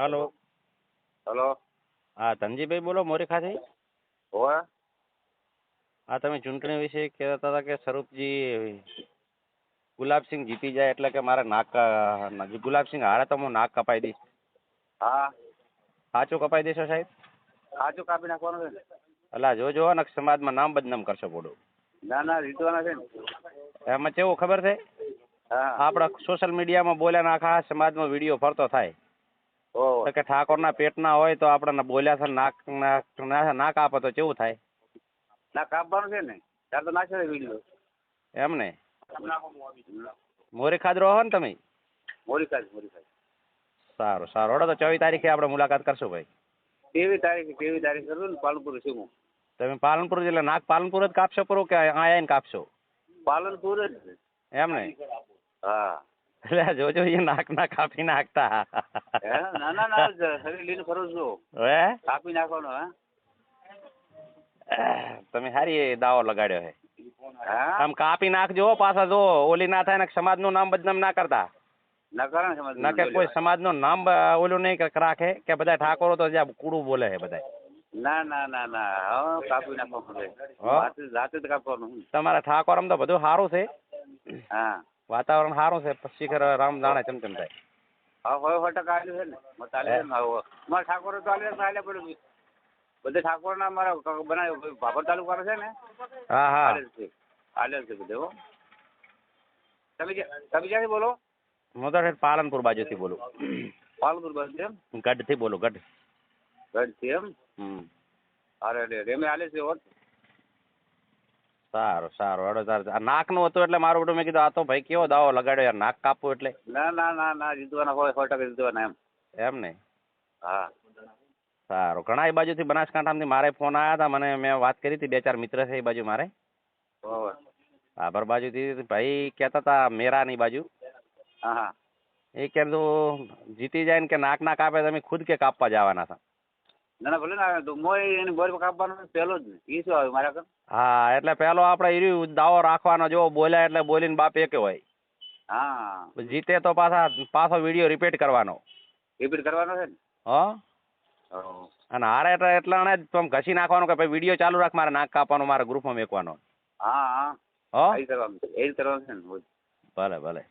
હાલો. Hello. હા ધનજીભાઈ બોલો મોરેખાથી હોવે હા તમે ચૂંટણી વિશે કહેતા હતા કે સ્વરૂપજી ગુલાબસિંહ જીતી જાય એટલે કે મારે નાક ગુલાબસિંહ હારે તો હું નાક કપાઈ દઈશ. હા. સાચું કપાઈ દેશો સાહેબ? સાચું કાપી નાખવાનું છે અલા જો ને સમાજમાં નામ બદનામ કરશો બોડો ના ના રીતવાના છે ને. એમાં કેવું ખબર છે? હા. આપણા સોશિયલ મીડિયામાં બોલ્યા આખા સમાજમાં વીડિયો ફરતો થાય. તો કે ઠાકોરના પેટના હોય તો આપણને બોલ્યા છે નાક નાક- નાક આપે તો કેવું થાય? ના કાપવાનું છે ને? ત્યારે તો નાખે વીડિયો એમ ને? મોરી ખાદ રહો ને તમે? મોરી ખાદ મોરી ખાદ સારું સારું. હડો તો ચોવીસ તારીખે આપણે મુલાકાત કરશું ભાઈ. કેવી તારીખ કેવી તારીખ કરું ને? પાલનપુર શું હું. તમે પાલનપુર એટલે નાક પાલનપુર જ કાપશો પૂરું કે અહીંયા આવીને કાપશો? પાલનપુર જ. એમ ને? હા. એટલે જોજો એ નાક ના કાપી નાખતા. ના ના ના શરીર લઈને ફરો છો. હે? કાપી નાખવાનો હે? તમે સારી દાવો લગાડ્યો હે. હા? આમ કાપી નાખજો પાછા જો ઓલી ના થાય ને સમાજનું નામ બદનામ ના કરતા. ના સમજ કે કોઈ સમાજનું નામ ઓલું નહીં રાખે કે બધા ઠાકોરો તો જ્યાં કુડું બોલે છે બધા ના ના ના ના કાપી રાતે રાતે જ કાપવાનું તમારા ઠાકોરમ તો બધું સારું છે. હા. વાતાવરણ સારું છે પછી ખર રામ જાણે ચમ ચમ થાય. હા હોય હોય ટકા આવેલું છે ને. મને ચાલે છે ને મારા ઠાકોર તો ચાલે ચાલે પણ બધે. ઠાકોરના મારા ક- બનાવ્યો ભાભર કરે છે ને. હા હા. હાલે છે બધે હો. તમે તમે ક્યાંથી બોલો? હું તો પાલનપુર બાજુથી બોલું. પાલનપુર બાજુ એમ? ગઢથી બોલું ગઢ. ગઢથી એમ? હમ. અરે રે રેમે આલે છે હો સારું સારું. હેડો તાર આ નાકનું હતું એટલે મારું બધું મેં કીધું આ તો ભાઈ કેવો દાવો લગાડ્યો યાર નાક કાપવું એટલે. ના ના ના ના જીતવાના હોય સો ટકા જીતવાના એમ. એમ ને? હા. સારું. ઘણા એ બાજુથી બનાસકાંઠામાંથી મારે ફોન આવ્યા હતા મને મેં વાત કરી હતી બે ચાર મિત્ર છે એ બાજુ મારે. આભર બાજુથી. ભાઈ કહેતા હતા મેરાની બાજુ. હા હા. એ કીધું જીતી જાય ને કે નાક ના કાપે તમે ખુદ કે કાપવા જવાના હતા ના ના ભલે ના મોય એની બોર કાપવાનો પહેલો જ ને. એ શું આવે મારા કર હા એટલે પેલો આપણે ઈ દાવો રાખવાનો જો બોલ્યા એટલે બોલીને બાપ એક હોય. હા. જીતે તો પાછા પાછો વીડિયો રિપીટ કરવાનો. રિપીટ કરવાનો છે ને? હો. અને હારે એટલે એટલાણે જ આમ ઘસી નાખવાનો કે ભાઈ વીડિયો ચાલુ રાખ મારે નાક કાપવાનું મારા ગ્રુપમાં મેકવાનો. હા હા. હો? એ કરવાનું એ કરવાનું છે ને. ભલે ભલે.